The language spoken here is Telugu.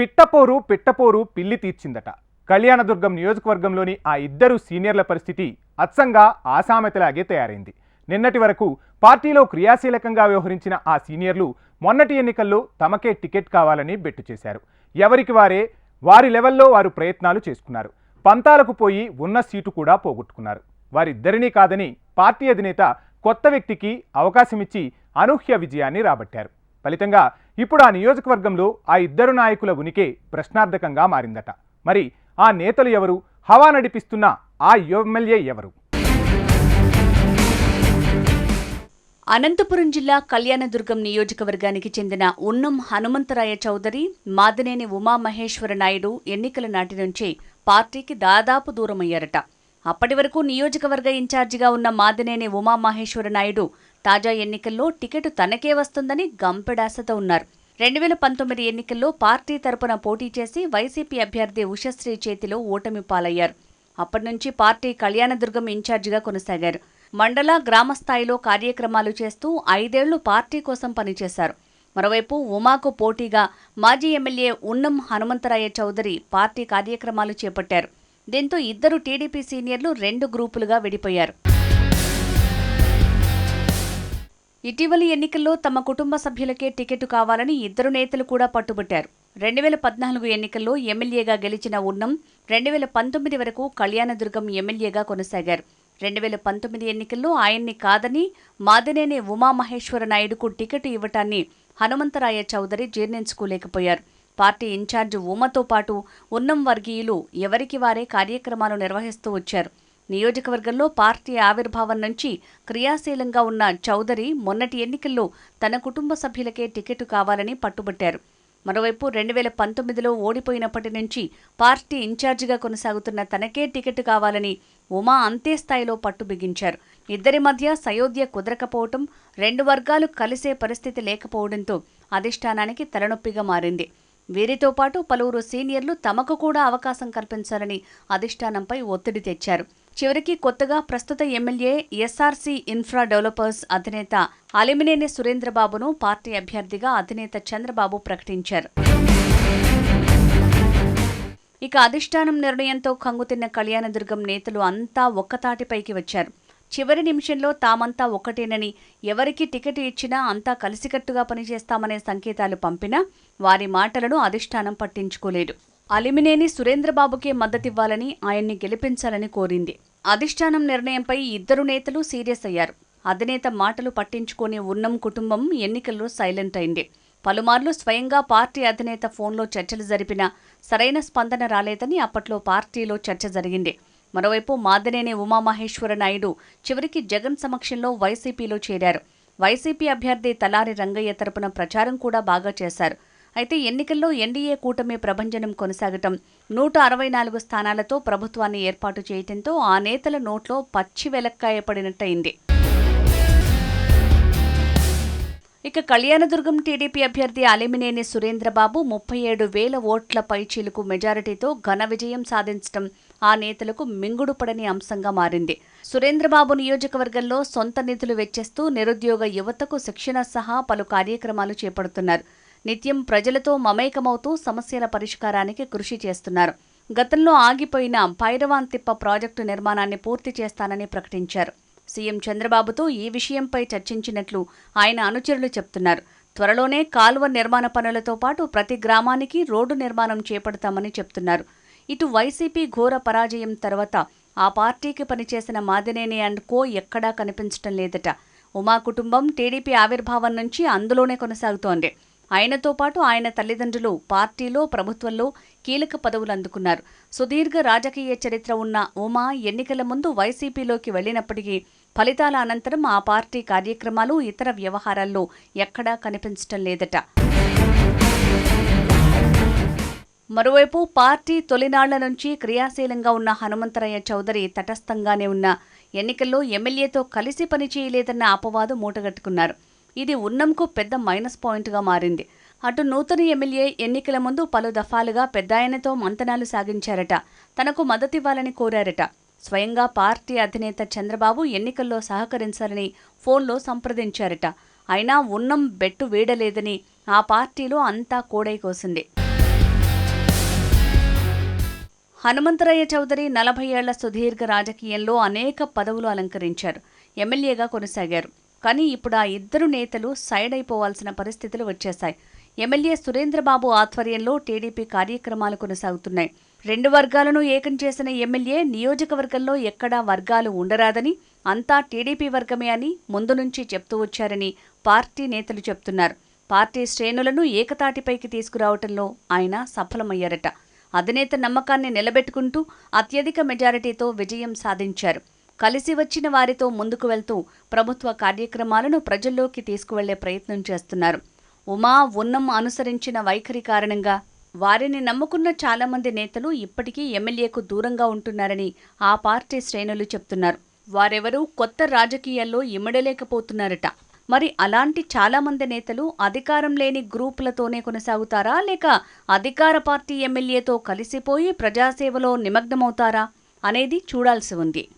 పిట్టపోరు పిట్టపోరు పిల్లి తీర్చిందట. కళ్యాణదుర్గం నియోజకవర్గంలోని ఆ ఇద్దరు సీనియర్ల పరిస్థితి అచ్చంగా ఆసామెతలాగే తయారైంది. నిన్నటి వరకు పార్టీలో క్రియాశీలకంగా వ్యవహరించిన ఆ సీనియర్లు మొన్నటి ఎన్నికల్లో తమకే టికెట్ కావాలని బెట్టు చేశారు. ఎవరికి వారే వారి లెవెల్లో వారు ప్రయత్నాలు చేసుకున్నారు. పంతాలకు పోయి ఉన్న సీటు కూడా పోగొట్టుకున్నారు. వారిద్దరినీ కాదని పార్టీ అధినేత కొత్త వ్యక్తికి అవకాశమిచ్చి అనూహ్య విజయాన్ని రాబట్టారు. ఫలితంగా ఇప్పుడు ఆ నియోజకవర్గంలో ఆ ఇద్దరు నాయకుల ఉనికి ప్రశ్నార్థకంగా మారిందట. మరి ఆ నేతలు ఎవరు? హవా నడిపిస్తున్న ఆ ఎమ్మెల్యే ఎవరు? అనంతపురం జిల్లా కళ్యాణదుర్గం నియోజకవర్గానికి చెందిన ఉన్నం హనుమంతరాయ చౌదరి మాదినేని ఉమామహేశ్వర నాయుడు ఎన్నికల నాటి నుంచే పార్టీకి దాదాపు దూరమయ్యారట. అప్పటి వరకు నియోజకవర్గ ఇన్ఛార్జిగా ఉన్న మాదినేని ఉమామహేశ్వర నాయుడు తాజా ఎన్నికల్లో టికెట్ తనకే వస్తుందని గంపెడాసతో ఉన్నారు. రెండు వేల పంతొమ్మిది ఎన్నికల్లో పార్టీ తరపున పోటీ చేసి వైసీపీ అభ్యర్థి ఉషశ్రీ చేతిలో ఓటమి పాలయ్యారు. అప్పటి నుంచి పార్టీ కళ్యాణదుర్గం ఇన్ఛార్జిగా కొనసాగారు. మండల గ్రామ స్థాయిలో కార్యక్రమాలు చేస్తూ ఐదేళ్ళు పార్టీ కోసం పనిచేశారు. మరోవైపు ఉమాకు పోటీగా మాజీ ఎమ్మెల్యే ఉన్నం హనుమంతరాయ చౌదరి పార్టీ కార్యక్రమాలు చేపట్టారు. దీంతో ఇద్దరు టీడీపీ సీనియర్లు రెండు గ్రూపులుగా విడిపోయారు. ఇటీవలి ఎన్నికల్లో తమ కుటుంబ సభ్యులకే టికెట్ కావాలని ఇద్దరు నేతలు కూడా పట్టుబట్టారు. రెండు వేల పద్నాలుగు ఎన్నికల్లో ఎమ్మెల్యేగా గెలిచిన ఉన్నం రెండు వేల పంతొమ్మిది వరకు కళ్యాణదుర్గం ఎమ్మెల్యేగా కొనసాగారు. రెండు వేల పంతొమ్మిది ఎన్నికల్లో ఆయన్ని కాదని మాదినేని ఉమామహేశ్వర నాయుడుకు టికెట్ ఇవ్వటాన్ని హనుమంతరాయ చౌదరి జీర్ణించుకోలేకపోయారు. పార్టీ ఇన్ఛార్జ్ ఉమతో పాటు ఉన్నం వర్గీయులు ఎవరికి వారే కార్యక్రమాలు నిర్వహిస్తూ వచ్చారు. నియోజకవర్గంలో పార్టీ ఆవిర్భావం నుంచి క్రియాశీలంగా ఉన్న చౌదరి మొన్నటి ఎన్నికల్లో తన కుటుంబ సభ్యులకే టికెట్ కావాలని పట్టుబట్టారు. మరోవైపు రెండు వేల పంతొమ్మిదిలో ఓడిపోయినప్పటి నుంచి పార్టీ ఇన్ఛార్జిగా కొనసాగుతున్న తనకే టికెట్ కావాలని ఉమా అంతే స్థాయిలో పట్టు బిగించారు. ఇద్దరి మధ్య సయోధ్య కుదరకపోవటం రెండు వర్గాలు కలిసే పరిస్థితి లేకపోవడంతో అధిష్టానానికి తలనొప్పిగా మారింది. వీరితో పాటు పలువురు సీనియర్లు తమకు కూడా అవకాశం కల్పించాలని అధిష్టానంపై ఒత్తిడి తెచ్చారు. చివరికి కొత్తగా ప్రస్తుత ఎమ్మెల్యే ఎస్ఆర్సీ ఇన్ఫ్రా డెవలపర్స్ అధినేత అలిమినేని సురేంద్రబాబును పార్టీ అభ్యర్థిగా అధినేత చంద్రబాబు ప్రకటించారు. ఇక అధిష్టానం నిర్ణయంతో కంగుతిన్న కళ్యాణదుర్గం నేతలు అంతా ఒక్కతాటిపైకి వచ్చారు. చివరి నిమిషంలో తామంతా ఒక్కటేనని ఎవరికి టికెట్ ఇచ్చినా అంతా కలిసికట్టుగా పనిచేస్తామనే సంకేతాలు పంపినా వారి మాటలను అధిష్టానం పట్టించుకోలేదు. అలిమినేని సురేంద్రబాబుకే మద్దతివ్వాలని ఆయన్ని గెలిపించాలని కోరింది. అధిష్టానం నిర్ణయంపై ఇద్దరు నేతలు సీరియస్ అయ్యారు. అధినేత మాటలు పట్టించుకునే ఉన్నం కుటుంబం ఎన్నికల్లో సైలెంట్ అయింది. పలుమార్లు స్వయంగా పార్టీ అధినేత ఫోన్లో చర్చలు జరిపినా సరైన స్పందన రాలేదని అప్పట్లో పార్టీలో చర్చ జరిగింది. మరోవైపు మాదినేని ఉమామహేశ్వర నాయుడు చివరికి జగన్ సమక్షంలో వైసీపీలో చేరారు. వైసీపీ అభ్యర్థి తలారి రంగయ్య తరపున ప్రచారం కూడా బాగా చేశారు. అయితే ఎన్నికల్లో ఎన్డీఏ కూటమి ప్రభంజనం కొనసాగటం నూట అరవై నాలుగు స్థానాలతో ప్రభుత్వాన్ని ఏర్పాటు చేయటంతో ఆ నేతల నోట్లో పచ్చి వెలక్కాయ పడినట్టయింది. ఇక కళ్యాణదుర్గం టీడీపీ అభ్యర్థి అలిమినేని సురేంద్రబాబు ముప్పై ఏడు వేల ఓట్ల పైచీలకు మెజారిటీతో ఘన విజయం సాధించడం ఆ నేతలకు మింగుడు పడని అంశంగా మారింది. సురేంద్రబాబు నియోజకవర్గంలో సొంత నిధులు వెచ్చేస్తూ నిరుద్యోగ యువతకు శిక్షణ సహా పలు కార్యక్రమాలు చేపడుతున్నారు. నిత్యం ప్రజలతో మమేకమవుతూ సమస్యల పరిష్కారానికి కృషి చేస్తున్నారు. గతంలో ఆగిపోయిన భైరవాన్ తిప్ప ప్రాజెక్టు నిర్మాణాన్ని పూర్తి చేస్తానని ప్రకటించారు. సీఎం చంద్రబాబుతో ఈ విషయంపై చర్చించినట్లు ఆయన అనుచరులు చెప్తున్నారు. త్వరలోనే కాలువ నిర్మాణ పనులతో పాటు ప్రతి గ్రామానికి రోడ్డు నిర్మాణం చేపడతామని చెప్తున్నారు. ఇటు వైసీపీ ఘోర పరాజయం తర్వాత ఆ పార్టీకి పనిచేసిన మాదినేని అండ్ కో ఎక్కడా కనిపించటం లేదట. ఉమా కుటుంబం టీడీపీ ఆవిర్భావం నుంచి అందులోనే కొనసాగుతోంది. ఆయనతో పాటు ఆయన తల్లిదండ్రులు పార్టీలో ప్రభుత్వంలో కీలక పదవులు అందుకున్నారు. సుదీర్ఘ రాజకీయ చరిత్ర ఉన్న ఉమా ఎన్నికల ముందు వైసీపీలోకి వెళ్ళినప్పటికీ ఫలితాల అనంతరం ఆ పార్టీ కార్యక్రమాలు ఇతర వ్యవహారాల్లో ఎక్కడా కనిపించటం లేదట. మరోవైపు పార్టీ తొలినాళ్ళ నుంచి క్రియాశీలంగా ఉన్న హనుమంతరయ్య చౌదరి తటస్థంగానే ఉన్న ఎన్నికల్లో ఎమ్మెల్యేతో కలిసి పనిచేయలేదన్న అపవాదు మూటగట్టుకున్నారు. ఇది ఉన్నంకు పెద్ద మైనస్ పాయింట్గా మారింది. అటు నూతన ఎమ్మెల్యే ఎన్నికల ముందు పలు దఫాలుగా పెద్దాయనతో మంతనాలు సాగించారట. తనకు మద్దతివ్వాలని కోరారట. స్వయంగా పార్టీ అధినేత చంద్రబాబు ఎన్నికల్లో సహకరించాలని ఫోన్లో సంప్రదించారట. అయినా ఉన్నం బెట్టు వీడలేదని ఆ పార్టీలో అంతా కోడై కోసింది. హనుమంతరయ్య చౌదరి నలభై ఏళ్ళ సుదీర్ఘ రాజకీయంలో అనేక పదవులు అలంకరించారు. ఎమ్మెల్యేగా కొనసాగారు. కానీ ఇప్పుడు ఆ ఇద్దరు నేతలు సైడ్ అయిపోవాల్సిన పరిస్థితులు వచ్చేశాయి. ఎమ్మెల్యే సురేంద్రబాబు ఆధ్వర్యంలో టీడీపీ కార్యక్రమాలు కొనసాగుతున్నాయి. రెండు వర్గాలను ఏకం చేసిన ఎమ్మెల్యే నియోజకవర్గంలో ఎక్కడా వర్గాలు ఉండరాదని అంతా టీడీపీ వర్గమే అని ముందు నుంచి చెప్తూ వచ్చారని పార్టీ నేతలు చెప్తున్నారు. పార్టీ శ్రేణులను ఏకతాటిపైకి తీసుకురావటంలో ఆయన సఫలమయ్యారట. అధినేత నమ్మకాన్ని నిలబెట్టుకుంటూ అత్యధిక మెజారిటీతో విజయం సాధించారు. కలిసి వచ్చిన వారితో ముందుకు వెళ్తూ ప్రభుత్వ కార్యక్రమాలను ప్రజల్లోకి తీసుకువెళ్ళే ప్రయత్నం చేస్తున్నారు. ఉమా ఉన్నం అనుసరించిన వైఖరి కారణంగా వారిని నమ్ముకున్న చాలామంది నేతలు ఇప్పటికీ ఎమ్మెల్యేకు దూరంగా ఉంటున్నారని ఆ పార్టీ శ్రేణులు చెప్తున్నారు. వారెవరూ కొత్త రాజకీయాల్లో ఇమడలేకపోతున్నారట. మరి అలాంటి చాలామంది నేతలు అధికారం లేని గ్రూపులతోనే కొనసాగుతారా? లేక అధికార పార్టీ ఎమ్మెల్యేతో కలిసిపోయి ప్రజాసేవలో నిమగ్నమవుతారా? అనేది చూడాల్సి ఉంది.